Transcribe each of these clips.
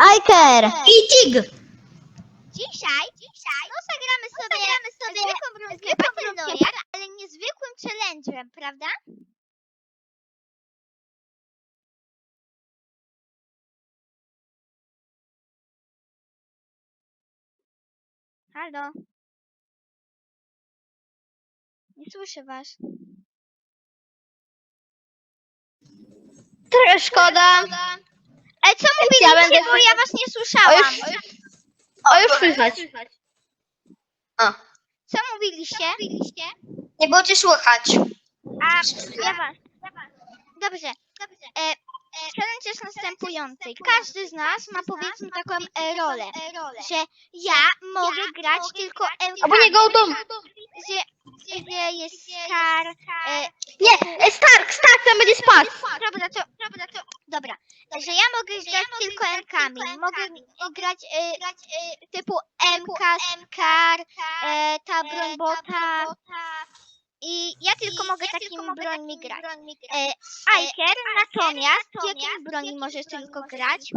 Iker! I Tig! Dzisiaj, dzisiaj, no zagramy sobie, zagramy sobie zwykłą rundę Battle Royale, ale niezwykłym challenge'em, prawda? Halo? Nie słyszę was. Trochę szkoda. Ale co Ja mówiliście, będę bo ja was nie O słyszałam. już, o, już słychać. O, Co mówiliście? nie było cię słychać. A, ja was. Dobrze. E, challenge jest następujący. Każdy z nas ma powiedzmy taką e, rolę, że ja mogę grać tylko Albo nie go dom. że, że jest Scar. E, Nie, e, Stark, Stark, tam będzie spas. dobra, to, dobra, to, dobra. Że ja mogę grać tylko MK-ami. Mogę grać e, e, typu MK, Scar, e, ta broń bota. I ja tylko mogę takimi brońmi grać. E, Iker natomiast jakim broni możesz tylko grać?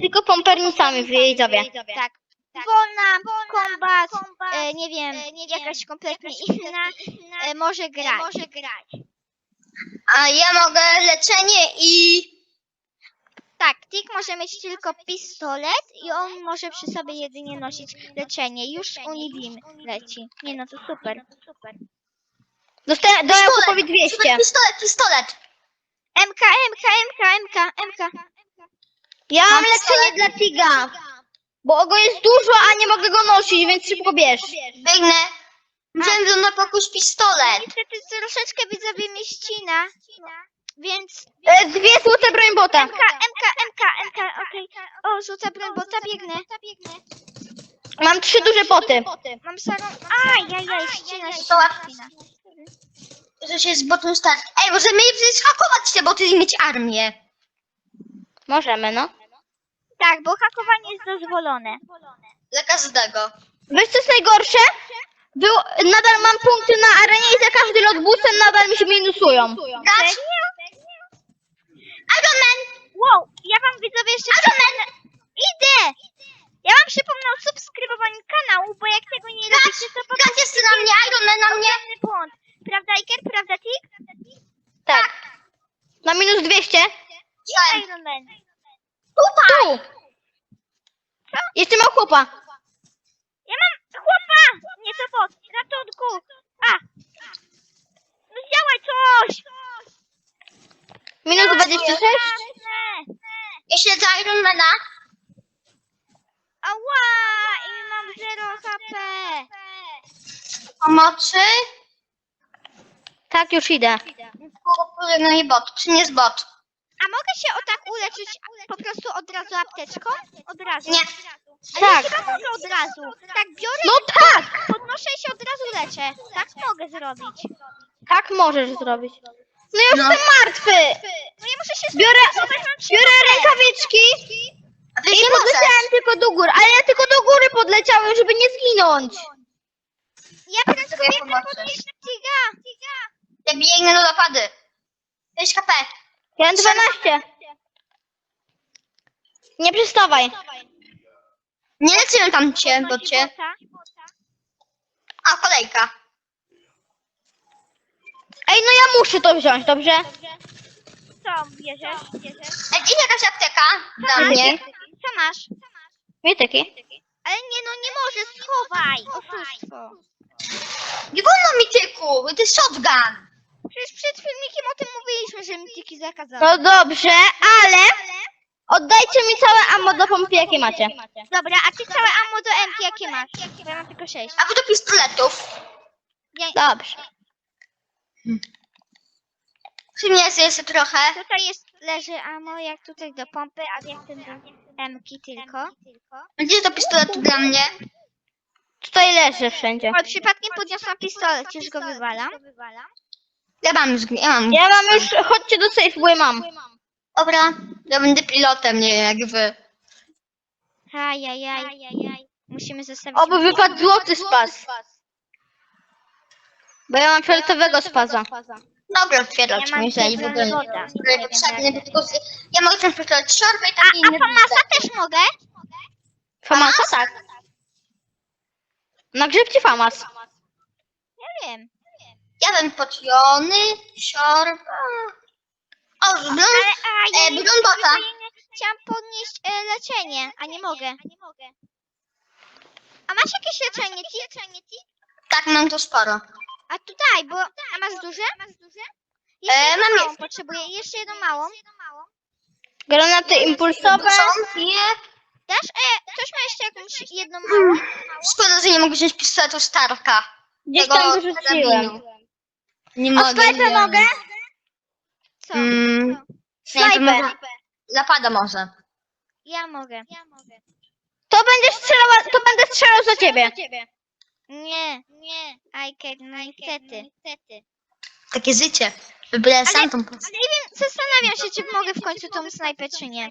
Tylko pompernicami w jej dobie. Tak. Wolna, kombat, e, nie wiem, jakaś kompletnie inna e, może grać. A ja mogę leczenie i... Tak, Tik może mieć tylko pistolet i on może przy sobie jedynie nosić leczenie. Już Unibim leci. Nie no, to super. Dostałem, dałem kupowi 200. Super pistolet, pistolet. MK, MK, MK, MK, MK. Ja mam leczenie dla Tiga. Bo go jest dużo, a nie mogę go nosić, więc szybko bierz. Biegnę. Wziąłem do napakuś pistolet. Niestety troszeczkę widzowie mnie ścina, więc E, dwie złote broń bota. MK, MK, MK, MK, okej. O, rzucę broń, bo ta biegnę. Mam trzy duże poty. Mam starą... Ajajaj, ścina się, To- ścina. Że się z botem stać. Ej, możemy je przecież hakować te boty i mieć armię. Możemy, no. Tak, bo hakowanie jest dozwolone. Dla każdego. Wiesz co jest najgorsze? Był, nadal mam punkty na arenie i za każdy lot busem nadal mi się minusują. Iron Man! Wow, ja wam widzowie jeszcze przypomnę... Idę! Ja wam przypomnę o subskrybowaniu kanału, bo jak tego nie robicie, to potem Grać jest na mnie, Iron Man na mnie. błąd. Prawda Iker? Prawda Tik? Tak. Na minus 200. Wziąłem. Iron Man. Tutaj! Tu. Jeszcze mam chłopa. Ja mam chłopa! Nie to bot. Ratunku! A! No działaj coś! Minus 26. Jasne. Ja śledzę Ironmana. Ała! I mam 0 HP. Pomocy. Tak, już idę. No i bot. Przynies bot. A mogę się o tak uleczyć po prostu od razu apteczką? Od razu. Nie. Ale Tak. chyba mogę od razu. Tak biorę, No tak. podnoszę i się od razu leczę. Tak mogę zrobić. Tak możesz zrobić. No ja już No. jestem martwy. No ja muszę się Biorę, skoncentrować, mam trzy biorę HP. rękawiczki A ty i nie możesz. podleciałem tylko do góry. Ale ja tylko do góry podleciałem, żeby nie zginąć. Ja prędko Sobie biegnę podnieść Tiga. Ja biegnę do napady. 6 HP. Ja mam 12. Nie przestawaj. Nie lecimy tam cię, bocie. bota. A, kolejka. Ej, no ja muszę to wziąć, dobrze? Co bierzesz? bierzesz? Ej, gdzie jakaś apteka dla mnie? Co masz? Wieteki. Ale nie no, nie możesz, schowaj! Oszustwo. Nie wolno mi tyku, to jest shotgun. Przecież przed filmikiem o tym mówiliśmy, że mitiki zakazane. No dobrze, ale oddajcie mi całe ammo do pompy, jakie macie. Dobra, a ty całe ammo do M jakie masz? Ja mam tylko 6. A wy do pistoletów. Ja, Dobrze. Przy mnie jest jeszcze trochę. tutaj jest, leży ammo, jak tutaj do pompy, a jak ten do M-ki tylko. Gdzie to pistoletu dla mnie? Tutaj leży wszędzie. O, przypadkiem podniosłam pistolet, już go wywalam. Ja mam, zg- ja mam. Ja mam już, chodźcie do safe, bo ja mam. Dobra, ja będę pilotem, nie jak wy. Ajajaj. Musimy zostawić... Oby wypadł złoty spas. Bo ja mam fioletowego spaza. Dobra, otwierać, Ja mam zdaniem w ogóle nie woda. z- ja mogę transportować szorby i A, takie a inne Famasa też mogę? Famasa? tak. Na grzyb czy famas? Nie wiem. Ja bym potiony, siorba... O. Ale, a, ja E, nie- Brunbota. Chciałam podnieść e, leczenie, a nie mogę. A masz jakieś leczenie, Ti? Tak, mam to sporo. A tutaj, bo... A masz duże? Jeszcze E, jedną mam małą potrzebuję, jeszcze jedną małą. Granaty impulsowe. Są je... Dasz? E, ktoś ma jeszcze jakąś jedną małą? Szkoda, że nie mogę wziąć pistoletu Starka. Gdzieś Tego tam wyrzuciłem. karabinu. Nie A mogę. snajpę nie. mogę? Co? Mm, nie, to Snajpę. może... Zapada może. Ja mogę. To będziesz strzelał, to będę strzelał za ciebie. Nie. Nie. Ajker, no niestety. Takie życie. Wybrałem sam tą Ale nie wiem, zastanawiam się, czy mogę w końcu tą snajpę, czy nie.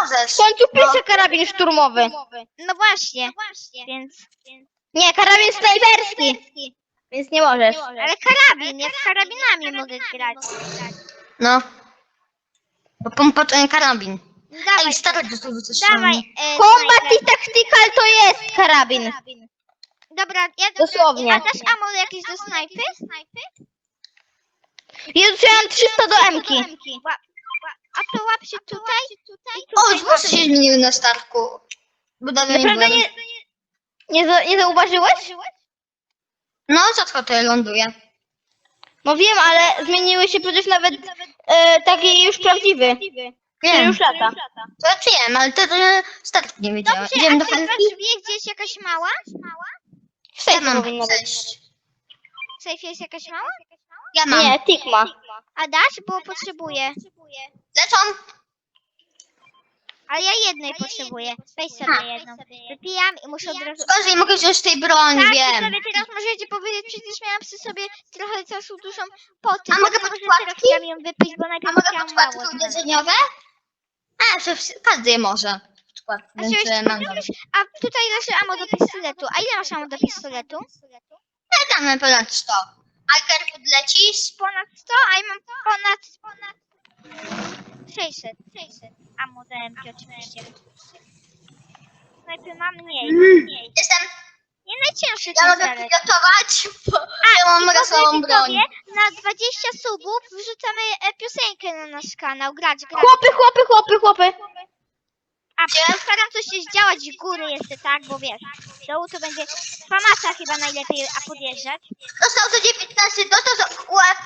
Możesz. W końcu piszę karabin szturmowy. No właśnie. Więc... Nie, karabin snajperski. Więc nie możesz. Ale karabin, ja z karabinami mogę grać. No. Bo pompa to nie karabin. Dawaj, Ej, stary, to tu coś dawaj. E, Combat i tactical to jest karabin. Dobra, ja... Dosłownie. A dasz ammo jakieś do snajpy? Jezus, ja mam 300 do Emki. A to łap się tutaj? I O, tutaj zgłosy się zmieniły na Starku. Bo dawno nie Naprawdę byłem. nie, nie, za- nie zauważyłeś? No, rzadko to ląduje. Wiem, ale zmieniły się przecież nawet e, taki już prawdziwy. Który Wiem, już lata. to ja wiem, ale to, to Stark nie wiedziałem. Dobrze, Idziemy a do Helki? masz wie gdzieś jakaś mała? W Ja mam powinno być. sześć. W sejfie jest jakaś mała? Ja mam. Nie, Tikma. A dasz? Bo potrzebuję. Lecą? Ale ja jednej potrzebuję. Weź sobie jedną. Wypijam i muszę od razu... Szkoda, że nie mogę wziąć tej broni, Tak, wiem. sobie teraz możecie powiedzieć, przecież miałam przy sobie trochę czasu dużą poty. A mogę Może podkładki? teraz chciałam ją wypić, bo A najpierw mogę chciałam podkładki mało. uderzeniowe? A, to wszy- każdy je może. Podkładki, A, Więc żebyś e, mam podniósł? a tutaj leży ammo do pistoletu. A ile masz ammo do pistoletu? Ja tam mam ponad 100. Alker, podlecisz? Ponad 100, a ja mam ponad... ponad 600. 600. Ammo do MK oczywiście. Snajpy mam mniej. mniej. Jestem. Nie najcięższy Ja ten mogę zalet. pilotować, bo ja mam I w broń. widzowie, na 20 subów wrzucamy e, piosenkę na nasz kanał. Grać, grać. Chłopy, chłopy, chłopy, chłopy. A postaram coś się zdziałać z góry jeszcze, tak? Bo wiesz, z dołu to będzie famasa chyba najlepiej a podjeżdżać. Dostał za 19, dostał łeb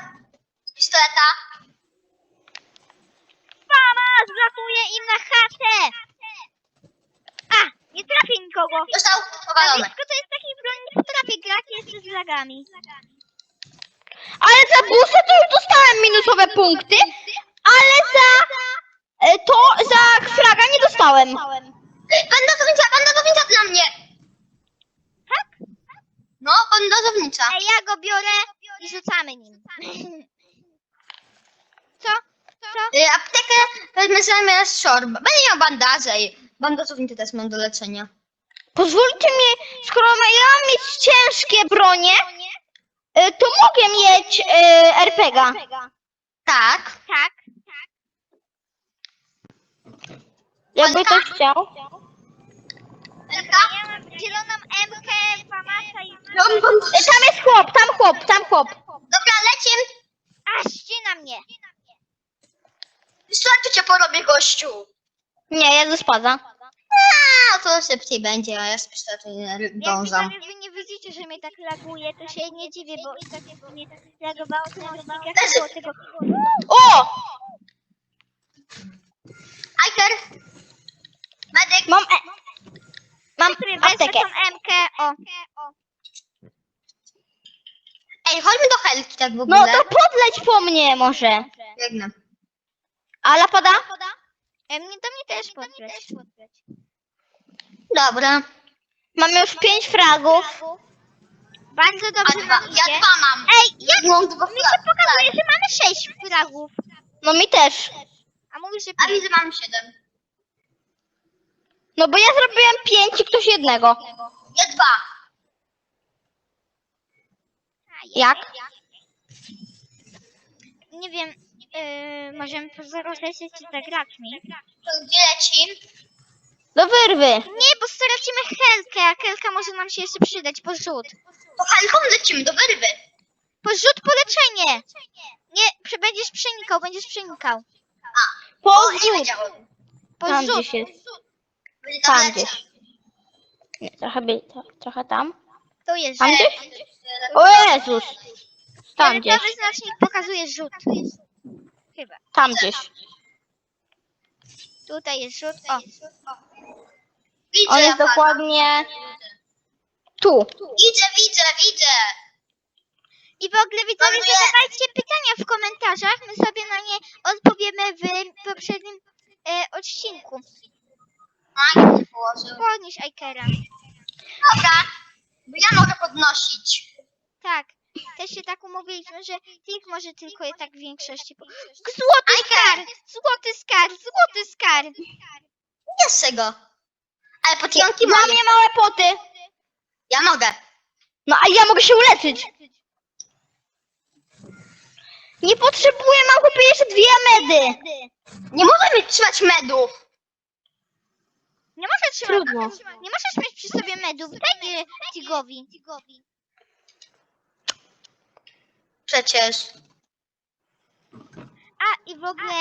z pistoleta. Famas ratuje im na chatę! A, nie trafię nikogo. Dostał Na powalony. blisko to jest taki broń, nie potrafię grać jeszcze z lagami. Ale za busa to już dostałem minusowe punkty, ale za e, to, za fraga nie dostałem. Bandazownica, bandazownica dla mnie. Tak? No, bandazownica. Ej, ja go biorę i rzucamy nim. Y, aptekę wezmę zamiast szorb. Będę miał bandaże i bandazownicę też mam do leczenia. Pozwólcie mi, skoro ja mieć ciężkie bronie, e, to mogę mieć e, RPGa. Tak. Tak. Jakby ktoś chciał. Ja mam zieloną MK, famasa i... Bandaże. E, tam jest chłop, tam chłop, tam chłop. Dobra, lecim. A, ścina mnie. Wystarczy cię porobię, gościu. Nie, ja ze spada. A, to szybciej będzie, a ja z pistoletu nie Jak dążam. widzowie wy nie widzicie, że mnie tak laguje, to się nie dziwię, bo i tak jak mnie lagowało, to było tego... O! Alker. Medyk. Mam, e, mam wezmę aptekę. tą MK, o. Ej, chodźmy do Helki tak w ogóle. No to podleć po mnie może. Biegnę. A lapada? E, mnie do mnie też podleć. Dobra. Mam już pięć fragów. Bardzo dobrze dwa, ja dwa mam. Ej, jak Mam dwa mi się pokazuje, że mamy sześć fragów. No mi też. A mówisz, że A pięć. widzę, mam siedem. No bo ja zrobiłem pięć i ktoś jednego. Ja dwa. Jak? Nie wiem, yy, możemy porozmawiać czy zagrać mi. To gdzie leci? Do wyrwy. Nie, bo stracimy Helkę, a Helka może nam się jeszcze przydać. Porzut. To Helką lecimy do wyrwy. Porzut po leczenie. Nie, będziesz przenikał, będziesz przenikał. O, nie Pozór. wiedziałem. Tam Porzut. gdzieś jest. Będzie Tam tam gdzieś. leciał. Nie, trochę, by, to, trochę tam. To jest Tam rzut. gdzieś? O Jezus. Tam gdzieś. Fioletowy znacznik pokazuje rzut. Chyba. Tam gdzieś. Tutaj jest rzut. O, Widzę, On jest Hana. dokładnie tu. Widzę, widzę, widzę. I w ogóle widzowie zadawajcie pytania w komentarzach, my sobie na nie odpowiemy w poprzednim e, odcinku. Nie się położył. Podnieś Aikera. Dobra. Bo ja mogę podnosić. Tak. Też się tak umówiliśmy, że Tick może tylko je tak w większości. Po... Złoty skar! Złoty skar! Złoty skar! Chcę go. Ale potionki Dla moje. mnie małe poty. Ja mogę. No a ja mogę się uleczyć. Nie potrzebuję, mam chłopie jeszcze dwie medy. Nie możemy trzymać medów. Nie możesz trzymać. Trudno. Nie możesz mieć przy sobie medów. Daj je Tigowi. Przecież. A i w ogóle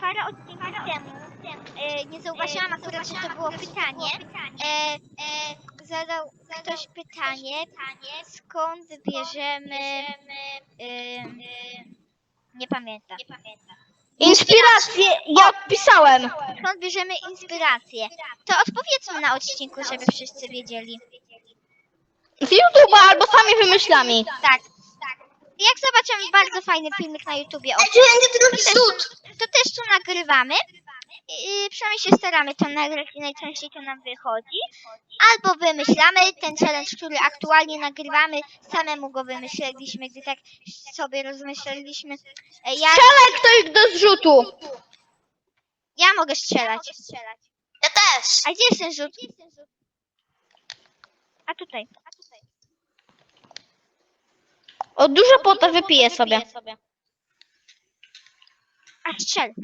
parę odcinków temu e, nie zauważyłam akurat, że to było pytanie. E, e, zadał ktoś pytanie, skąd bierzemy. E, nie pamiętam. Inspirację, ja pisałem. Skąd bierzemy inspirację? To odpowiedzmy na odcinku, żeby wszyscy wiedzieli. Z YouTube'a albo sami wymyślami. Tak. Jak zobaczymy bardzo fajny filmik na YouTubie o Ej, tu będzie drugi cud. to też tu nagrywamy. I przynajmniej się staramy to nagrać i najczęściej to nam wychodzi. Albo wymyślamy ten challenge, który aktualnie nagrywamy, samemu go wymyśleliśmy, gdy tak sobie rozmyśleliśmy. E, Ja, Strzelaj ktoś do zrzutu. ja mogę strzelać. Ja też. A gdzie jest ten rzut? A tutaj. O dużo pota wypiję sobie. A strzel.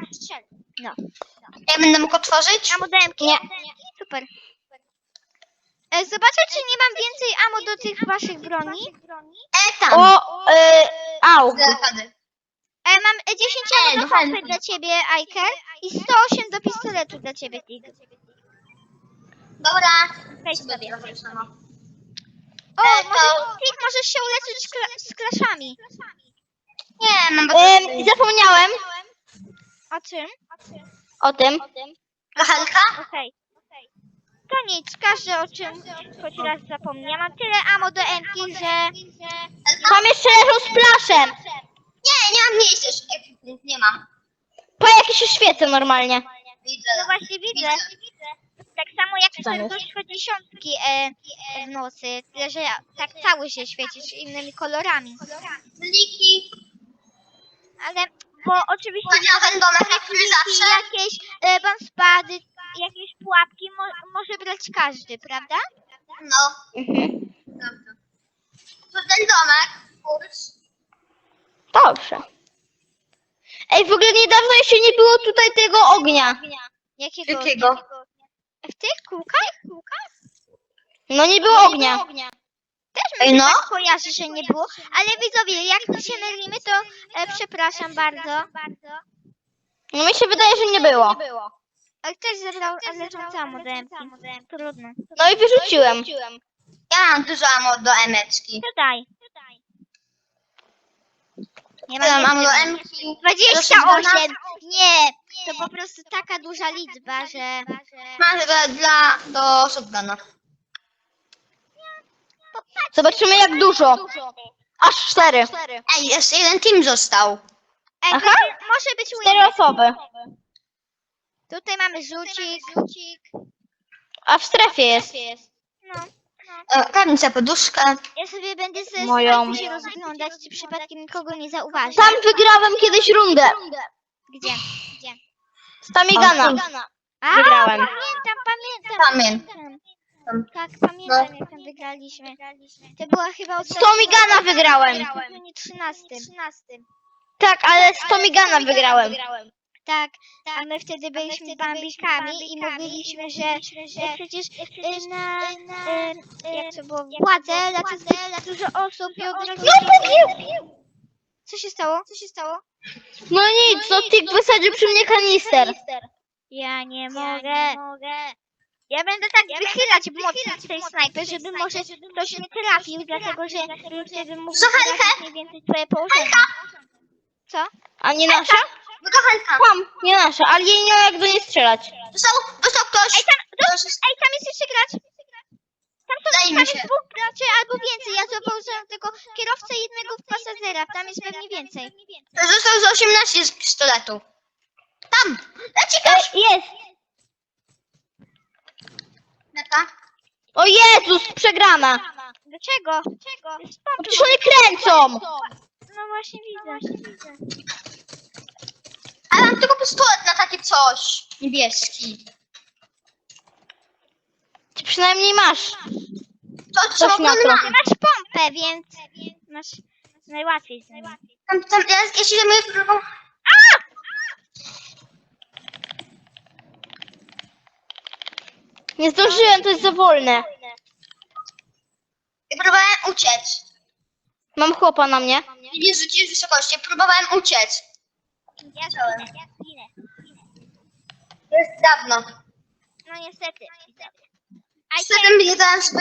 No. Ja będę mógł otworzyć? A modemki? Nie. Super. E, Zobaczę, czy nie mam więcej amo do tych waszych broni. E, tam. O, y, au. E, mam e, 10 Ej, amo do no fajnie. pompy dla ciebie, Aiker. I 108 do pistoletu dla ciebie, Tig. Dobra. Weź sobie. Dobra. O, E, może, to- możesz się uleczyć z, kla- z klaszami. Nie, mam Ym, baterię. zapomniałem O czym? o tym. Kachelka? Okej. To nic, każdy o czym choć raz zapomni. Ja mam tyle amo do Emki, że... Tam jeszcze leżą z plaszem. Nie, nie mam miejsca już. ekwipunkt Nie mam. Po jakie się świecę normalnie. Widzę. No właśnie widzę. Tak samo jak serduszko dziesiątki e, e, w nocy. Tyle, że tak cały się świecisz innymi kolorami. Pliki. Ale, bo oczywiście... Domek jak pliki, zawsze. jakieś e, banspady, jakieś pułapki mo może brać każdy, prawda? No. Mhm. Dobra. To ten domek. Kurs. Dobrze. Ej, w ogóle niedawno jeszcze nie było tutaj tego ognia. Jakiego? Jakiego? W tych kółkach? No nie było ognia. Też mi Ej, się no. tak kojarzy, że nie było. Ale widzowie, jak my się mylimy, to e, przepraszam bardzo. No mi się wydaje, że nie było. Ale ktoś zebrał leżące modemki. Trudno. No i wyrzuciłem. Ja mam dużo amo do emeczki. To daj. Nie Ja mam mam do emki. 28! Nie! To po prostu taka duża liczba, że... Mam chyba dla do shotguna. Zobaczymy jak dużo. Aż cztery. Ej, jeszcze jeden team został. Ej, Aha. będzie, może być Cztery win. osoby. Tutaj mamy rzucik. A w strefie jest. No. E, Kawnica poduszkę. Ja sobie będę ze Moją. Moją. się rozglądać, czy przypadkiem nikogo nie zauważy. Tam wygrałem kiedyś rundę. Gdzie? Gdzie? Z Tamigana. A, Wygrałem. pamiętam, pamiętam. Pamiętam. Tak, pamiętam jak tam wygraliśmy. To była chyba od 100 migana wygrałem. w 13. Tak, ale 100 migana wygrałem. Tak, a my wtedy byliśmy bambikami i mówiliśmy, że e, przecież e, na, e, jak to było, władzę zbyt dużo osób i od razu... Co się stało? Co się stało? No nic, no Tik wysadził przy mnie kanister. Ja nie mogę. Ja będę tak wychylać mocno z tej snajpy, żeby może ktoś mnie trafił, dlatego że bym wtedy mógł Co, zobaczyć mniej więcej twoje położenie. Co? A nie nasza? No kochanka. Mam, nie nasza, ale jej nie ma jak do niej strzelać. Dostał, dostał ktoś. Ej, tam, do, Ktoś jest- ej, tam jest jeszcze gracz. Tam się. dwóch graczy albo więcej. Ja zauważyłam tylko kierowcę i jednego pasażera. Tam jest pewnie więcej. Został z 18 z pistoletu. Tam! Leci Ej, ktoś! jest! Neta. O Jezus, przegrana! Dlaczego? Dlaczego? No Przecież oni kręcą! No właśnie widzę. widzę. Ale mam tylko pistolet na takie coś. Niebieski. Ty przynajmniej masz. To trzeba na to. było Ty masz pompę, więc masz najłatwiej z. Tam, tam, ja, ja się zajmuję próbą. Nie zdążyłem, to jest za wolne. Ja próbowałem uciec. Mam chłopa na mnie. Nie rzucić z wysokości. Próbowałem uciec. Ja zginę, ja zginę. To jest dawno. No niestety. A Wtedy mnie teraz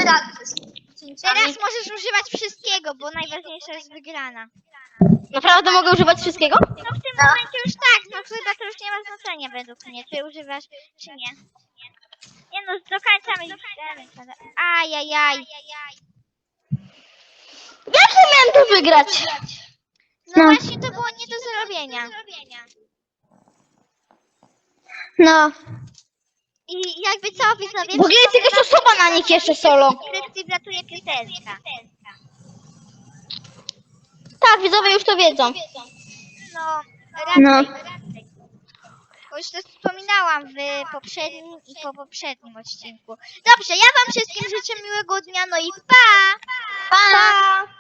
sami. możesz używać wszystkiego, bo najważniejsza jest wygrana. Naprawdę mogę używać wszystkiego? No w tym momencie już tak, no chyba to już nie ma znaczenia według mnie, czy używasz, czy nie. Nie no, do końca mi Ajajaj. Jak ja miałem to wygrać? No, No. właśnie to było nie do zrobienia. No. I jakby co widzowie... W ogóle jest jakaś osoba na nich jeszcze solo. Krystyw ratuje piosenka. Tak, widzowie już to wiedzą. No, raczej, No. raczej. Bo już to wspominałam w poprzednim i po poprzednim odcinku. Dobrze, ja wam wszystkim życzę miłego dnia, no i pa! Pa! Pa!